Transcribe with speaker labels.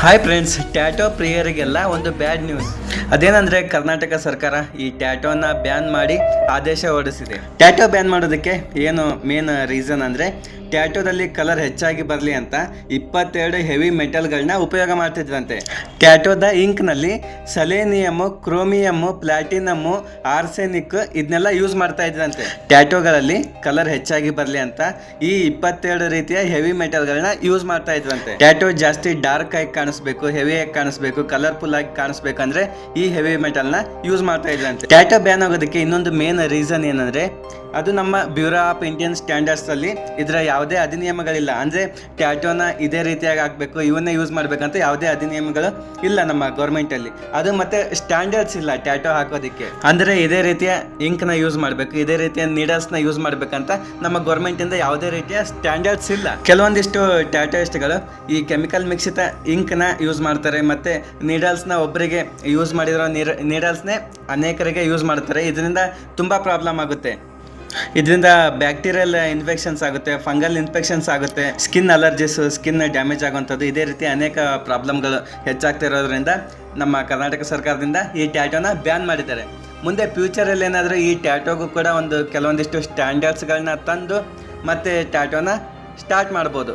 Speaker 1: Hi friends tattoo ಪ್ರಿಯರಿಗೆಲ್ಲ ಒಂದು bad news ಅದೇನಂದ್ರೆ ಕರ್ನಾಟಕ ಸರ್ಕಾರ ಈ ಟ್ಯಾಟೋನ ಬ್ಯಾನ್ ಮಾಡಿ ಆದೇಶ ಹೊರಡಿಸಿದೆ. ಟ್ಯಾಟೋ ಬ್ಯಾನ್ ಮಾಡೋದಕ್ಕೆ ಏನು ಮೇನ್ ರೀಸನ್ ಅಂದ್ರೆ ಟ್ಯಾಟೋದಲ್ಲಿ ಕಲರ್ ಹೆಚ್ಚಾಗಿ ಬರಲಿ ಅಂತ ಇಪ್ಪತ್ತೆರಡು ಹೆವಿ ಮೆಟಲ್ಗಳನ್ನ ಉಪಯೋಗ ಮಾಡ್ತಿದ್ರಂತೆ. ಟ್ಯಾಟೋದ ಇಂಕ್ನಲ್ಲಿ ಸಲೇನಿಯಮ್, ಕ್ರೋಮಿಯಮ್, ಪ್ಲಾಟಿನಮ್, ಆರ್ಸೆನಿಕ್ ಇದನ್ನೆಲ್ಲ ಯೂಸ್ ಮಾಡ್ತಾ ಇದ್ರಂತೆ. ಟ್ಯಾಟೋಗಳಲ್ಲಿ ಕಲರ್ ಹೆಚ್ಚಾಗಿ ಬರಲಿ ಅಂತ ಈ ಇಪ್ಪತ್ತೆರಡು ರೀತಿಯ ಹೆವಿ ಮೆಟಲ್ಗಳನ್ನ ಯೂಸ್ ಮಾಡ್ತಾ ಇದ್ರಂತೆ. ಟ್ಯಾಟೋ ಜಾಸ್ತಿ ಡಾರ್ಕ್ ಆಗಿ ಕಾಣಿಸ್ಬೇಕು, ಹೆವಿ ಆಗಿ ಕಾಣಿಸ್ಬೇಕು, ಕಲರ್ಫುಲ್ ಆಗಿ ಕಾಣಿಸ್ಬೇಕಂದ್ರೆ ಈ ಹೆವಿ ಮೆಟಲ್ನ ಯೂಸ್ ಮಾಡ್ತಾ ಇದ್ರಂತೆ. ಟ್ಯಾಟೋ ಬ್ಯಾನ್ ಆಗೋದಕ್ಕೆ ಇನ್ನೊಂದು ಮೇನ್ ರೀಸನ್ ಏನಂದ್ರೆ ಅದು ನಮ್ಮ ಬ್ಯೂರೋ ಆಫ್ ಇಂಡಿಯನ್ ಸ್ಟ್ಯಾಂಡರ್ಡ್ಸ್ ಅಲ್ಲಿ ಇದರ ಯಾವುದೇ ಅಧಿನಿಯಮಗಳಿಲ್ಲ. ಅಂದ್ರೆ ಟ್ಯಾಟೋನ ಇದೇ ರೀತಿಯಾಗಿ ಹಾಕ್ಬೇಕು, ಇವನ್ನ ಯೂಸ್ ಮಾಡ್ಬೇಕಂತ ಯಾವುದೇ ಅಧಿನಿಯಮಗಳು ಇಲ್ಲ ನಮ್ಮ ಗೌರ್ಮೆಂಟ್ ಅಲ್ಲಿ ಅದು ಮತ್ತೆ ಸ್ಟ್ಯಾಂಡರ್ಡ್ಸ್ ಇಲ್ಲ ಟ್ಯಾಟೋ ಹಾಕೋದಕ್ಕೆ. ಅಂದ್ರೆ ಇದೇ ರೀತಿಯ ಇಂಕ್ನ ಯೂಸ್ ಮಾಡಬೇಕು, ಇದೇ ರೀತಿಯ ನೀಡಲ್ಸ್ನ ಯೂಸ್ ಮಾಡ್ಬೇಕಂತ ನಮ್ಮ ಗೌರ್ಮೆಂಟ್ ಇಂದ ಯಾವುದೇ ರೀತಿಯ ಸ್ಟ್ಯಾಂಡರ್ಡ್ಸ್ ಇಲ್ಲ. ಕೆಲವೊಂದಿಷ್ಟು ಟ್ಯಾಟೋಯಿಸ್ಟ್ಗಳು ಈ ಕೆಮಿಕಲ್ ಮಿಕ್ಸಿತ ಇಂಕ್ನ ಯೂಸ್ ಮಾಡ್ತಾರೆ, ಮತ್ತೆ ನೀಡಲ್ಸ್ನ ಒಬ್ಬರಿಗೆ ಯೂಸ್ ಮಾಡಿರೋ ನೀಡಲ್ಸ್ನೇ ಅನೇಕರಿಗೆ ಯೂಸ್ ಮಾಡ್ತಾರೆ. ಇದರಿಂದ ತುಂಬಾ ಪ್ರಾಬ್ಲಮ್ ಆಗುತ್ತೆ. ಇದರಿಂದ ಬ್ಯಾಕ್ಟೀರಿಯಲ್ ಇನ್ಫೆಕ್ಷನ್ಸ್ ಆಗುತ್ತೆ, ಫಂಗಲ್ ಇನ್ಫೆಕ್ಷನ್ಸ್ ಆಗುತ್ತೆ, ಸ್ಕಿನ್ ಅಲರ್ಜಿಸ್, ಸ್ಕಿನ್ ಡ್ಯಾಮೇಜ್ ಆಗುವಂಥದ್ದು ಇದೇ ರೀತಿ ಅನೇಕ ಪ್ರಾಬ್ಲಮ್ಗಳು ಹೆಚ್ಚಾಗ್ತಿರೋದ್ರಿಂದ ನಮ್ಮ ಕರ್ನಾಟಕ ಸರ್ಕಾರದಿಂದ ಈ ಟ್ಯಾಟೋನ ಬ್ಯಾನ್ ಮಾಡಿದ್ದಾರೆ. ಮುಂದೆ ಫ್ಯೂಚರಲ್ಲಿ ಏನಾದರೂ ಈ ಟ್ಯಾಟೋಗೂ ಕೂಡ ಒಂದು ಕೆಲವೊಂದಿಷ್ಟು ಸ್ಟ್ಯಾಂಡರ್ಡ್ಸ್ಗಳನ್ನ ತಂದು ಮತ್ತೆ ಟ್ಯಾಟೋನ ಸ್ಟಾರ್ಟ್ ಮಾಡ್ಬೋದು.